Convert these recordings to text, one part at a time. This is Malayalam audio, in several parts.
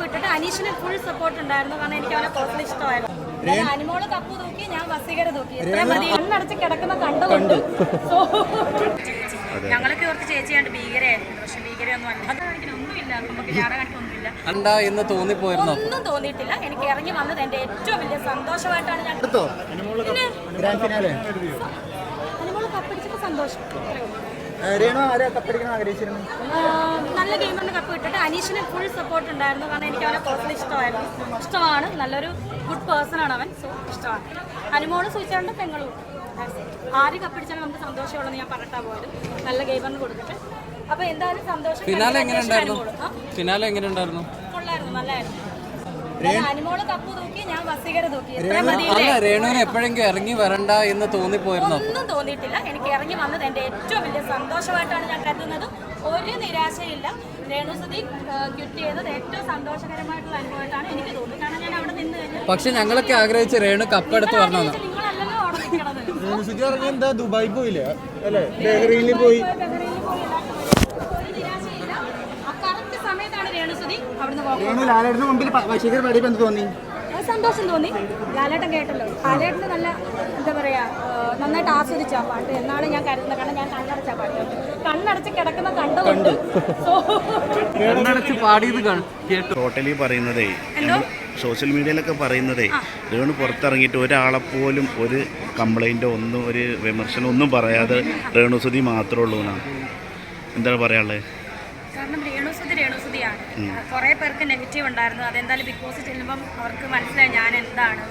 കപ്പ് ഇട്ടിട്ട് അനീഷിന് ഫുൾ സപ്പോർട്ട് ഉണ്ടായിരുന്നു. കാരണം എനിക്ക് അവനെ പേഴ്സണലി ഇഷ്ടമായിരുന്നു. അനിമോൾ കപ്പ് തൂക്കി ഞാൻ വസീകര തൂക്കി. എത്ര മതി. കണ്ണടച്ച് കിടക്കുന്ന കണ്ടുകൊണ്ട്. സോ ഞങ്ങളൊക്കെ ഓർത്ത് ചേച്ചിയാണ്ട് ഭീകരയായിരുന്നു. പക്ഷെ ഭീകരയൊന്നും അല്ല. ഒന്നുമില്ല. നമുക്ക് ഞാറ കാണിക്കൊന്നുമില്ല കണ്ട എന്ന് തോന്നിപ്പോയിരുന്നോ? ഒന്നും തോന്നിയിട്ടില്ല. എനിക്ക് ഇറങ്ങി വന്നത് എന്റെ ഏറ്റവും വലിയ സന്തോഷമായിട്ടാണ് ഞാൻ അനിമോൾ കപ്പടിച്ചപ്പോൾ സന്തോഷം. രേണു ആരെ കപ്പടിക്കണം ആഗ്രഹിച്ചിരുന്നു? നല്ല ഗെയിമറിന് കപ്പ് കിട്ടിട്ട് അനീഷിന് ഫുൾ സപ്പോർട്ട് ഉണ്ടായിരുന്നു. കാരണം എനിക്ക് അവനെ പേഴ്സണൽ ഇഷ്ടമായിരുന്നു. ഇഷ്ടമാണ്. നല്ലൊരു ഗുഡ് പേഴ്സൺ ആണ് അവൻ. സോ ഇഷ്ടമാണ്. അനുമോൾ സൂചിച്ചാണ്ട് പെങ്ങളും. ആര് കപ്പടിച്ചാലും നമുക്ക് സന്തോഷമുള്ളതെന്ന് ഞാൻ പറഞ്ഞിട്ടാ പോയത്. നല്ല ഗെയിമറിന് കൊടുത്തിട്ട്. അപ്പൊ എന്തായാലും സന്തോഷം. ഫിനാലെ എങ്ങനെ ഉണ്ടായിരുന്നു. ഫിനാലെ എങ്ങനെ ഉണ്ടായിരുന്നു? കൊള്ളായിരുന്നു. നല്ലായിരുന്നു. രേണുവിന് എപ്പോഴെങ്കിലും ഇറങ്ങി വരണ്ട എന്ന് തോന്നിപ്പോയിരുന്നു? ഒന്നും തോന്നിയിട്ടില്ല. എനിക്ക് ഇറങ്ങി വന്നത് എന്റെ ഏറ്റവും വലിയ സന്തോഷമായിട്ടാണ് ഞാൻ കരുതുന്നത്. ഒരു നിരാശയില്ല. രേണു സുധി ക്വിറ്റ് ചെയ്തത് ഏറ്റവും സന്തോഷകരമായിട്ടുള്ള അനുഭവമായിട്ടാണ് എനിക്ക് തോന്നുന്നത്. കാരണം ഞാൻ അവിടെ നിന്ന് കഴിഞ്ഞാൽ പക്ഷെ ഞങ്ങളൊക്കെ ആഗ്രഹിച്ച് രേണു കപ്പെടുത്ത് വരണമെന്ന് നിങ്ങളല്ലല്ലോ അവിടെ നിൽക്കണത്. ദുബായ് പോയില്ലേ? അല്ലേ? ബേക്കറിയിൽ പോയി ബഹ്റൈനിൽ പോയി എല്ലാവർക്കും ഒരു നിരാശയില്ല ആ കറക്റ്റ് സമയത്താണ് രേണുസുതി അവിടുന്ന് മുമ്പിൽ ബഷീർ പാടിയപ്പോൾ എന്ത് തോന്നി? സന്തോഷം തോന്നി. ലാലേട്ടൻ കേട്ടല്ലോ. ലാലേട്ടന് നല്ല എന്താ പറയാ നന്നായിട്ട് ആസ്വദിച്ച ആ പാട്ട്. എന്നാണ് ഞാൻ കരുതുന്നത്. കാരണം ഞാൻ കണ്ണടച്ച പാട്ട് കണ്ണടച്ച് കിടക്കുന്ന കണ്ടുകൊണ്ട് സോ കണ്ണടച്ച് പാടിയത് കേട്ടു. ടോട്ടലി പറയുന്നതേ സോഷ്യൽ മീഡിയയിലൊക്കെ പറയുന്നതേ രേണു പുറത്തിറങ്ങിയിട്ട് ഒരാളെപ്പോലും ഒരു കംപ്ലൈന്റോ ഒന്നും ഒരു വിമർശനം ഒന്നും പറയാതെ രേണുസുതി മാത്രമേ ഉള്ളൂ എന്നാണ്. എന്താണ് പറയാനുള്ളത് കാരണം രേണുസുതി രേണുസുതിയാണ് കുറെ പേർക്ക് നെഗറ്റീവ് ഉണ്ടായിരുന്നു. അതെന്തായാലും ബിഗ് ബോസ് ചെല്ലുമ്പം അവർക്ക് മനസ്സിലായി ഞാൻ എന്താണ്.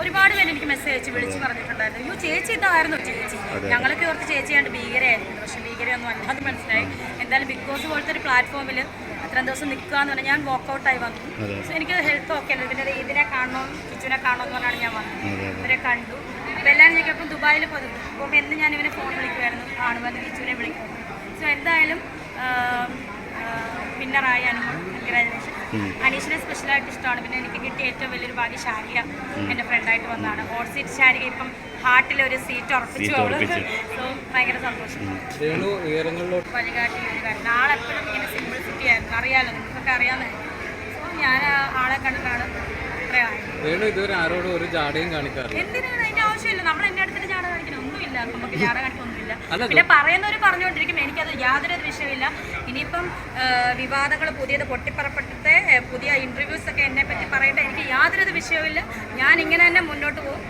ഒരുപാട് പേര് എനിക്ക് മെസ്സേജ് അയച്ച് വിളിച്ചു പറഞ്ഞിട്ടുണ്ടായിരുന്നു. അയ്യോ ചേച്ചി ഇതായിരുന്നു ചേച്ചി. ഞങ്ങളൊക്കെ ഓർത്ത് ചേച്ചിയാണ്ട് ഭീകരയായിരുന്നു. പക്ഷെ ഭീകരയൊന്നും അല്ലാതെ മനസ്സിലായി. എന്തായാലും ബിഗ് ബോസ് പോലത്തെ ഒരു പ്ലാറ്റ്ഫോമിൽ അത്രയും ദിവസം നിൽക്കുക എന്ന് പറഞ്ഞാൽ ഞാൻ വർക്കൗട്ടായി വന്നു. സോ എനിക്ക് ഹെൽത്ത് ഓക്കെ അല്ല പിന്നെ ഇതിനെ കാണണോ കിച്ചുവിനെ കാണണം എന്ന് പറഞ്ഞാണ് ഞാൻ വന്നത്. ഇവരെ കണ്ടു. അപ്പോൾ എല്ലാവരും ഞാൻ അപ്പം ദുബായിൽ പോകുമ്പോൾ എന്ന് ഞാൻ ഇവനെ ഫോൺ വിളിക്കുമായിരുന്നു കാണുമെന്ന് കിച്ചുവിനെ വിളിക്കുന്നു സോ എന്തായാലും വിന്നറായി അനുമോൾ കൺഗ്രാജുലേഷൻ അനീഷിനെ സ്പെഷ്യലായിട്ട് ഇഷ്ടമാണ്. പിന്നെ എനിക്ക് കിട്ടിയ ഏറ്റവും വലിയൊരു ഭാഗ്യം ശാരിക എന്റെ ഫ്രണ്ടായിട്ട് വന്നതാണ്. ഹോട്ട് സീറ്റ് ശാരിക ഇപ്പം ഹാർട്ടിൽ ഒരു സീറ്റ് ഉറപ്പിച്ചു അവൾ. സോ ഭയങ്കര സന്തോഷം. രേണു ഉയരങ്ങളിലോട്ട് വഴികാട്ടി ഒരു കാര്യം. ആളെപ്പോഴും ഇങ്ങനെ സിമ്പിൾ സിറ്റി ആയിരുന്നു. അറിയാലോ നിങ്ങൾക്കൊക്കെ അറിയാമെന്നായിരുന്നു സോ ഞാൻ ആളെ കണ്ടിട്ടാണ് രേണു ഇതുവരെ ആരോടും ഒരു ജാടയും കാണിക്കാറില്ല. എന്തിനാണ് അതിന്റെ ആവശ്യമില്ല? നമ്മൾ എന്നെ അടുത്തിട്ട് ജാട കാണിക്കണം. ഒന്നുമില്ല നമുക്ക് ജാട കാണിക്കൊന്നുമില്ല. പിന്നെ പറയുന്നവർ പറഞ്ഞുകൊണ്ടിരിക്കും എനിക്കത് യാതൊരു വിഷയമില്ല. ഇനിയിപ്പം വിവാദങ്ങൾ പുതിയത് പൊട്ടിപ്പറപ്പെട്ടത്തെ പുതിയ ഇന്റർവ്യൂസ് ഒക്കെ എന്നെ പറ്റി പറയേണ്ട എനിക്ക് യാതൊരു വിഷയമില്ല ഞാൻ ഇങ്ങനെ തന്നെ മുന്നോട്ട് പോകും.